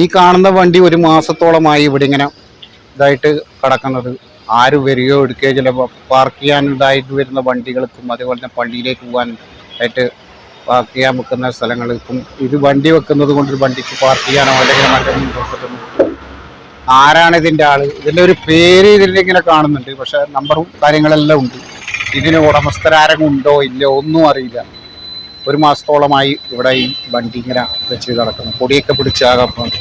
ഈ കാണുന്ന വണ്ടി ഒരു മാസത്തോളമായി ഇവിടെ ഇങ്ങനെ ഇതായിട്ട് കിടക്കുന്നത്. ആര് വരികയോ എടുക്കുകയോ ചിലപ്പോൾ പാർക്ക് ചെയ്യാൻ ഇതായിട്ട് വരുന്ന വണ്ടികൾക്കും അതുപോലെ തന്നെ പള്ളിയിലേക്ക് പോകാൻ ആയിട്ട് പാർക്ക് ചെയ്യാൻ വെക്കുന്ന സ്ഥലങ്ങൾക്കും ഇത് വണ്ടി വെക്കുന്നത് കൊണ്ട് വണ്ടിക്ക് പാർക്ക് ചെയ്യാനോ അല്ലെങ്കിൽ മറ്റൊന്നും ആരാണ് ഇതിന്റെ ആൾ? ഇതിന്റെ ഒരു പേര് ഇതിന്റെ ഇങ്ങനെ കാണുന്നുണ്ട്. പക്ഷേ നമ്പറും കാര്യങ്ങളെല്ലാം ഉണ്ട്. ഇതിന് ഉടമസ്ഥരാരും ഉണ്ടോ ഇല്ലയോ ഒന്നും അറിയില്ല. ഒരു മാസത്തോളമായി ഇവിടെ ഈ വണ്ടി ഇങ്ങനെ വെച്ച് കിടക്കുന്നു പൊടിയൊക്കെ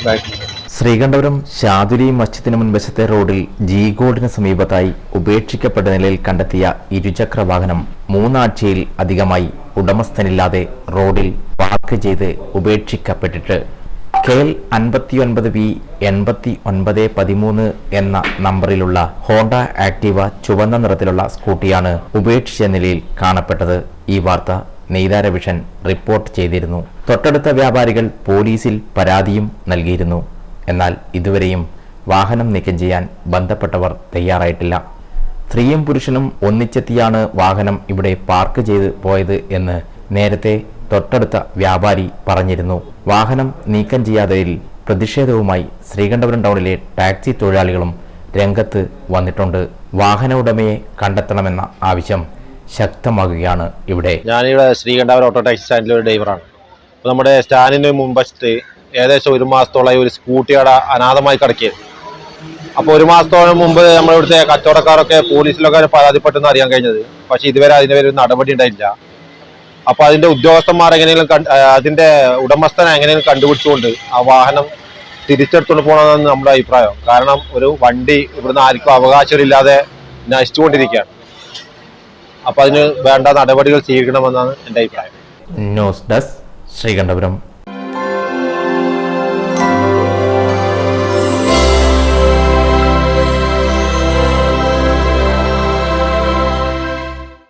ഇതായിട്ടുണ്ട്. ശ്രീകണ്ഠപുരം ശാതുരി മസ്ജിദിന് മുൻവശത്തെ റോഡിൽ ജീഗോഡിന് സമീപത്തായി ഉപേക്ഷിക്കപ്പെട്ട നിലയിൽ കണ്ടെത്തിയ ഇരുചക്ര വാഹനം മൂന്നാഴ്ചയിൽ അധികമായി ഉടമസ്ഥനില്ലാതെ റോഡിൽ പാർക്ക് ചെയ്ത് ഉപേക്ഷിക്കപ്പെട്ടിട്ട്. കെ എൽ അൻപത്തിയൊൻപത് വി എൺപത്തി ഒൻപത് പതിമൂന്ന് എന്ന നമ്പറിലുള്ള ഹോണ്ട ആക്ടിവ ചുവന്ന നിറത്തിലുള്ള സ്കൂട്ടിയാണ് ഉപേക്ഷിച്ച നിലയിൽ കാണപ്പെട്ടത്. ഈ വാർത്ത നെയ്താര വിഷൻ റിപ്പോർട്ട് ചെയ്തിരുന്നു. തൊട്ടടുത്ത വ്യാപാരികൾ പോലീസിൽ പരാതിയും നൽകിയിരുന്നു. എന്നാൽ ഇതുവരെയും വാഹനം നീക്കം ചെയ്യാൻ ബന്ധപ്പെട്ടവർ തയ്യാറായിട്ടില്ല. സ്ത്രീയും പുരുഷനും ഒന്നിച്ചെത്തിയാണ് വാഹനം ഇവിടെ പാർക്ക് ചെയ്ത് പോയത് എന്ന് നേരത്തെ തൊട്ടടുത്ത വ്യാപാരി പറഞ്ഞിരുന്നു. വാഹനം നീക്കം ചെയ്യാത്തതിൽ പ്രതിഷേധവുമായി ശ്രീകണ്ഠപുരം ടൗണിലെ ടാക്സി തൊഴിലാളികളും രംഗത്ത് വന്നിട്ടുണ്ട്. വാഹന ഉടമയെ കണ്ടെത്തണമെന്ന ആവശ്യം ശക്തമാകുകയാണ് ഇവിടെ. ഞാനിവിടെ ശ്രീകണ്ഠാപുരം ഓട്ടോ ടാക്സി സ്റ്റാൻഡിലെ ഒരു ഡ്രൈവറാണ്. അപ്പോൾ നമ്മുടെ സ്റ്റാൻഡിന് മുമ്പത്ത് ഏകദേശം ഒരു മാസത്തോളമായി ഒരു സ്കൂട്ടിയുടെ അനാഥമായി കിടക്കിയത് അപ്പോൾ ഒരു മാസത്തോളം മുമ്പ് നമ്മുടെ ഇവിടുത്തെ കച്ചവടക്കാരൊക്കെ പോലീസിലൊക്കെ പരാതിപ്പെട്ടെന്ന് അറിയാൻ കഴിഞ്ഞത്. പക്ഷേ ഇതുവരെ അതിന്റെ ഒരു നടപടി ഉണ്ടായില്ല. അപ്പോൾ അതിന്റെ ഉദ്യോഗസ്ഥന്മാർ എങ്ങനെയെങ്കിലും അതിന്റെ ഉടമസ്ഥനെ എങ്ങനെയെങ്കിലും കണ്ടുപിടിച്ചുകൊണ്ട് ആ വാഹനം തിരിച്ചെടുത്തുകൊണ്ട് പോകണമെന്നാണ് നമ്മുടെ അഭിപ്രായം. കാരണം ഒരു വണ്ടി ഇവിടുന്ന് ആർക്കും അവകാശമില്ലാതെ നശിച്ചുകൊണ്ടിരിക്കുകയാണ്. അപ്പോൾ അതിന് വേണ്ട നടപടികൾ സ്വീകരിക്കണമെന്നാണ് എന്റെ അഭിപ്രായം. News desk Sreekandapuram.